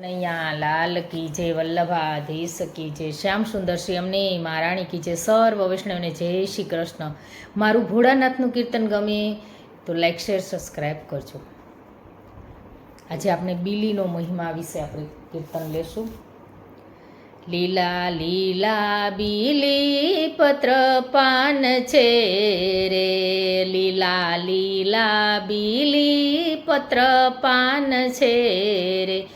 કનૈયા લાલ કી જય વલ્લભાધીશ કી જય શ્યામ સુંદર શ્રી અમને, મહારાણી કી જય સર્વ વૈષ્ણવને જય શ્રી કૃષ્ણ. મારું ભોળાનાથનું કીર્તન ગમે તો લાઈક શેર સબસ્ક્રાઈબ કરજો. આજે આપણે બીલીનો મહિમા વિશે આપણે કીર્તન લેશું. લીલા લીલા બીલી પત્ર પાન છે રે. લીલા લીલા બીલી પત્ર પાન છે રે.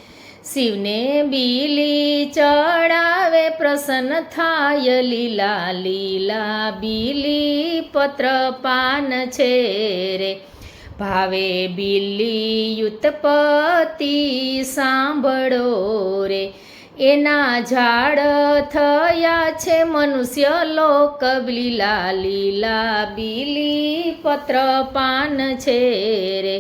શિવને બીલી ચડાવે પ્રસન્ન થાય લીલા લીલા બીલી પત્ર પાન છે રે. ભાવે બિલ્લી યુતપતિ સાંભળો રે. એના ઝાડ થયા છે મનુષ્ય લોક લીલા લીલા બીલી પત્ર પાન છે રે.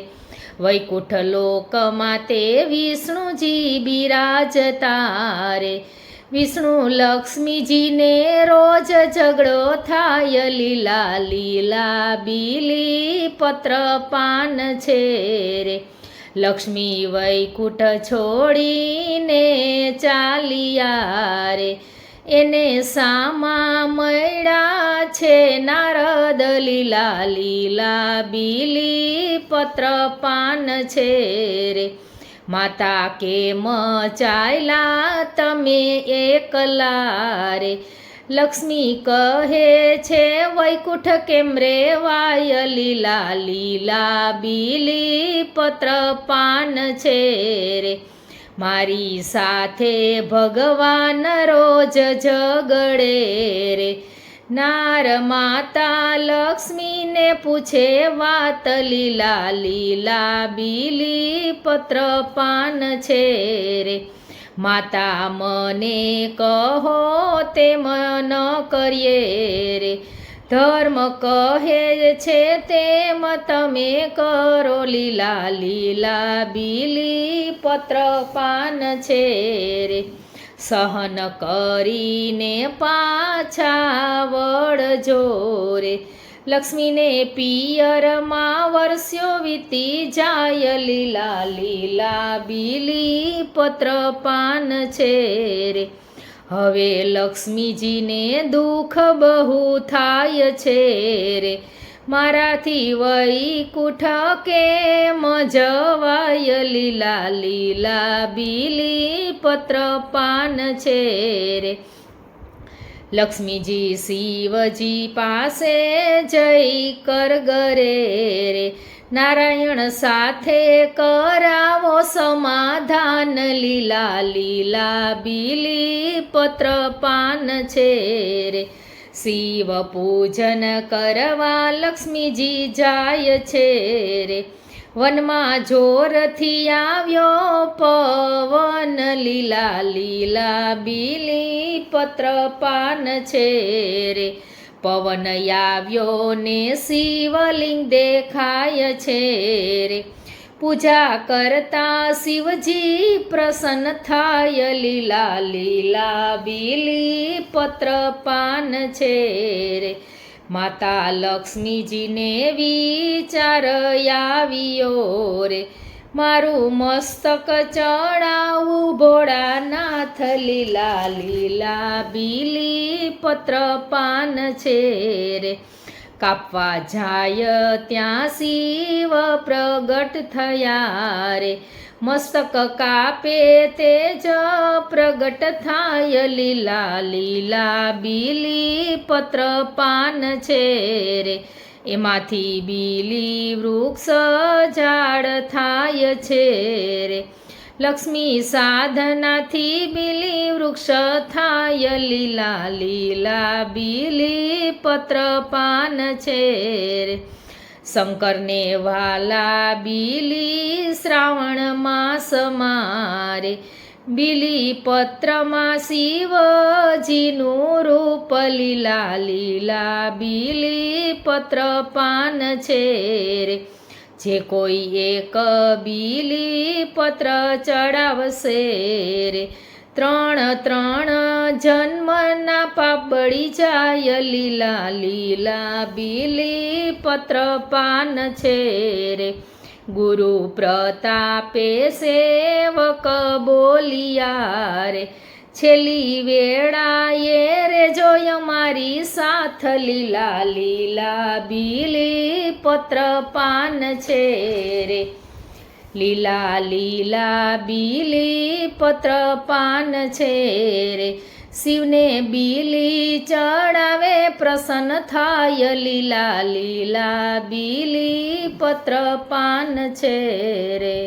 વૈકુંઠ લોકમાં તે વિષ્ણુજી બિરાજતા રે વિષ્ણુ લક્ષ્મીજીને રોજ ઝઘડો થાય, લીલા લીલા બીલી પત્ર પાન છે રે લક્ષ્મી વૈકુંઠ છોડીને ચાલિયા રે. એને સામા મળ્યા છે નારદ લીલા લીલા બીલી પત્ર પાન છે રે. માતા કે મચાયલા તમે એકલા રે? લક્ષ્મી કહે છે, વૈકુંઠ કેમ રે વાય? લીલા લીલા બીલી પત્ર પાન છે રે. મારી સાથે ભગવાન રોજ ઝગડે રે. નાર માતા લક્ષ્મીને પૂછે વાત લીલા લીલા બીલી પત્ર પાન છે રે. માતા મને કહો તે મન કરીએ રે. ધર્મ કહે છે તેમ તમે કરો લીલા લીલા બીલી પત્ર પાન છે રે. સહન કરીને પાછા વળજો રે. લક્ષ્મીને પિયરમાં વર્ષ્યો વીતી જાય લીલા લીલા બીલી પત્ર પાન છે રે. હવે લક્ષ્મીજીને દુઃખ બહુ થાય છે રે. મારાથી વૈકુઠ કેમ જવાય? લીલા લીલા બીલી પત્ર પાન છે રે. લક્ષ્મીજી શિવજી પાસે જઈ કરગરે રે. નારાયણ સાથે કરાવો સમાધાન, લીલા લીલા બીલી પત્ર પાન છે રે. શિવ પૂજન કરવા લક્ષ્મીજી જાય છે રે. વનમાં જોરથી આવ્યો પવન, લીલા લીલા બીલી પત્ર પાન છે રે. પવન આવ્યો ને શિવલિંગ દેખાય છે રે. પૂજા કરતા શિવજી પ્રસન્ન થાય, લીલા લીલા બીલી પત્ર પાન છે રે. માતા લક્ષ્મીજીને વિચાર આવ્યો રે. મારું મસ્તક ચડાવું ભોળાનાથ લીલા લીલા બીલી પત્ર પાન છે રે. કાપવા જાય ત્યાં શિવ પ્રગટ થયા રે. મસ્તક કાપે તે જ પ્રગટ થાય લીલા લીલા બીલી પત્ર પાન છે રે. એમાંથી બીલી વૃક્ષ ઝાડ થાય છે રે. લક્ષ્મી સાધનાથી બીલી વૃક્ષ થાય, લીલા લીલા બીલી પત્ર પાન છે રે. શંકરને વાલા બીલી શ્રાવણ માસ મારે. બીલી પત્રમાં શિવજીનું રૂપ લીલા લીલા બીલી પત્ર પાન છે રે. જે કોઈ એક બીલી પત્ર ચડાવશે રે. ત્રણ ત્રણ જન્મના પાપડી જાય લીલા લીલા બીલી પત્ર પાન છે રે. ગુરુ પ્રતાપે સેવક બોલિયા રે છેલ્લી વેળાએ રે જોય મારી સાથ લીલા લીલા બીલી પત્ર પાન છે રે. લીલા લીલા બીલી પત્ર પાન છે રે. શિવને બીલી ચડાવે પ્રસન્ન થાય લીલા લીલા બીલી પત્ર પાન છે રે.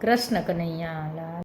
કૃષ્ણ કનૈયા